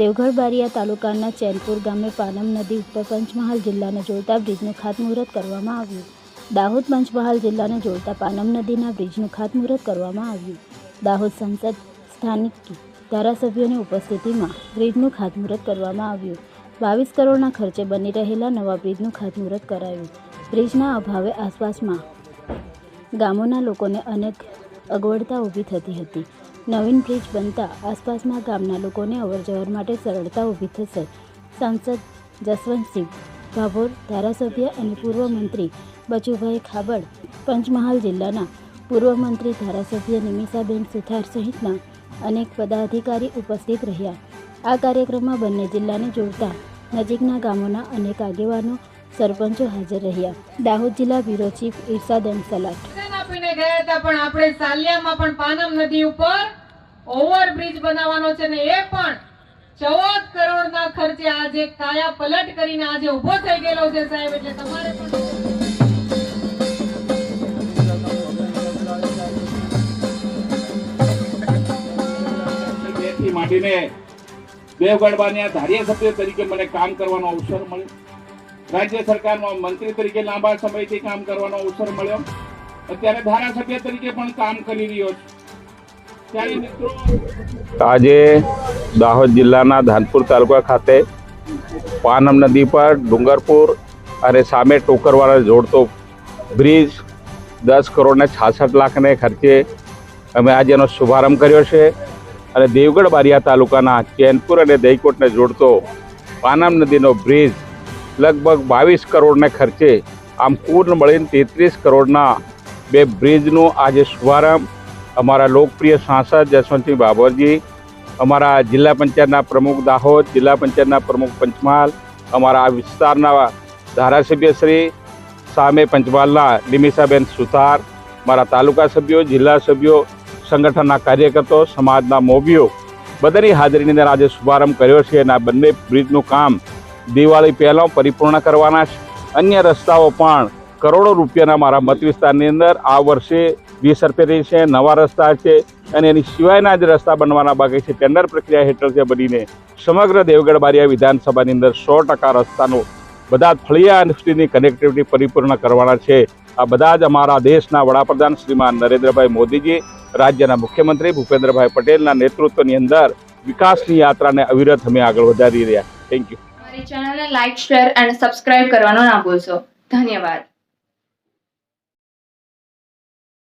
દેવગઢ બારિયા તાલુકાના ચેનપુર ગામે પાનમ નદી ઉપર પંચમહાલ જિલ્લાને જોડતા બ્રિજનું ખાતમુહૂર્ત કરવામાં આવ્યું. દાહોદ પંચમહાલ જિલ્લાને જોડતા પાનમ નદીના બ્રિજનું ખાતમુહૂર્ત કરવામાં આવ્યું. દાહોદ સંસદ સ્થાનિક ધારાસભ્યોની ઉપસ્થિતિમાં બ્રિજનું ખાતમુહૂર્ત કરવામાં આવ્યું. બાવીસ કરોડના ખર્ચે બની રહેલા નવા બ્રિજનું ખાતમુહૂર્ત કરાયું. બ્રિજના અભાવે આસપાસમાં ગામોના લોકોને અનેક અગવડતા ઊભી થતી હતી. નવીન બ્રિજ બનતા આસપાસના ગામના લોકોને અવરજવર માટે સરળતા ઊભી થશે. સાંસદ જસવંતસિંહ ભાભોર, ધારાસભ્ય અને પૂર્વ મંત્રી બચુભાઈ ખાબડ, પંચમહાલ જિલ્લાના પૂર્વ મંત્રી ધારાસભ્ય નિમિષાબેન સુથાર સહિતના અનેક પદાધિકારી ઉપસ્થિત રહ્યા. આ કાર્યક્રમમાં બંને જિલ્લાને જોડતા નજીકના ગામોના અનેક આગેવાનો, સરપંચો હાજર રહ્યા. દાહોદ જિલ્લા બ્યુરો ચીફ ઇરશાદ સલાટ. વચન ગયા હતા, પણ આપણે સાલિયામાં પણ પાનમ નદી ઉપર ઓવરબ્રિજ બનાવવાનો છે ને એ પણ ચૌદ કરોડના ખર્ચે આજે કાયા પલટ કરીને આજે ઊભો થઈ ગયેલો છે સાહેબ, એટલે તમારે પણ કામ કરવાનો અવસર મળ્યો. રાજ્ય સરકારમાં મંત્રી તરીકે લાંબા સમયથી કામ કરવાનો અવસર મળ્યો. અત્યારે ધારાસભ્ય તરીકે પણ કામ કરી રહ્યો છું. આજે દાહોદ જિલ્લાના ધાનપુર તાલુકા ખાતે પાનમ નદી પર ડુંગરપુર અને સામે ટોકરવાળા જોડતો બ્રિજ દસ કરોડને છાસઠ લાખને ખર્ચે અમે આજે એનો શુભારંભ કર્યો છે. અને દેવગઢ બારિયા તાલુકાના ચેનપુર અને દહીકોટને જોડતો પાનમ નદીનો બ્રિજ લગભગ બાવીસ કરોડને ખર્ચે આમ કુલ મળીને તેત્રીસ કરોડના બે બ્રિજનું આજે શુભારંભ. અમારા લોકપ્રિય સાંસદ જસવંતસિંહ બાબરજી, અમારા જિલ્લા પંચાયતના પ્રમુખ દાહોદ, જિલ્લા પંચાયતના પ્રમુખ પંચમહાલ, અમારા આ વિસ્તારના ધારાસભ્ય શ્રી સામે પંચમહાલના નિમિષાબેન સુથાર, મારા તાલુકા સભ્યો, જિલ્લા સભ્યો, સંગઠનના કાર્યકર્તાઓ સમાજના મોભીઓ, બધાની હાજરીની અંદર આજે શુભારંભ કર્યો છે અને આ બંને બ્રિજનું કામ દિવાળી પહેલાં પરિપૂર્ણ કરવાના છે. અન્ય રસ્તાઓ પણ કરોડો રૂપિયાના મારા મત વિસ્તારની અંદર આ વર્ષે રૂપિયા છે, નવા રસ્તા છે અને એની સિવાયના જ રસ્તા બનવાના બાકી છે. ટેન્ડર પ્રક્રિયા હેઠળ છે બનીને સમગ્ર દેવગઢ બારિયા વિધાનસભાની અંદર સો ટકા રસ્તાનો બધા ફળિયા અને સુધીની કનેક્ટિવિટી પરિપૂર્ણ કરવાના છે. આ બધા જ અમારા દેશના વડાપ્રધાન શ્રીમાન નરેન્દ્રભાઈ મોદીજી, રાજ્યના મુખ્યમંત્રી ભૂપેન્દ્રભાઈ પટેલના નેતૃત્વની અંદર વિકાસની યાત્રાને અવિરત અમે આગળ વધારી રહ્યા થેન્ક યુ ચેનલને લાઇક શેર અને સબસ્ક્રાઇબ કરવાનો ના ભૂલશો. ધન્યવાદ.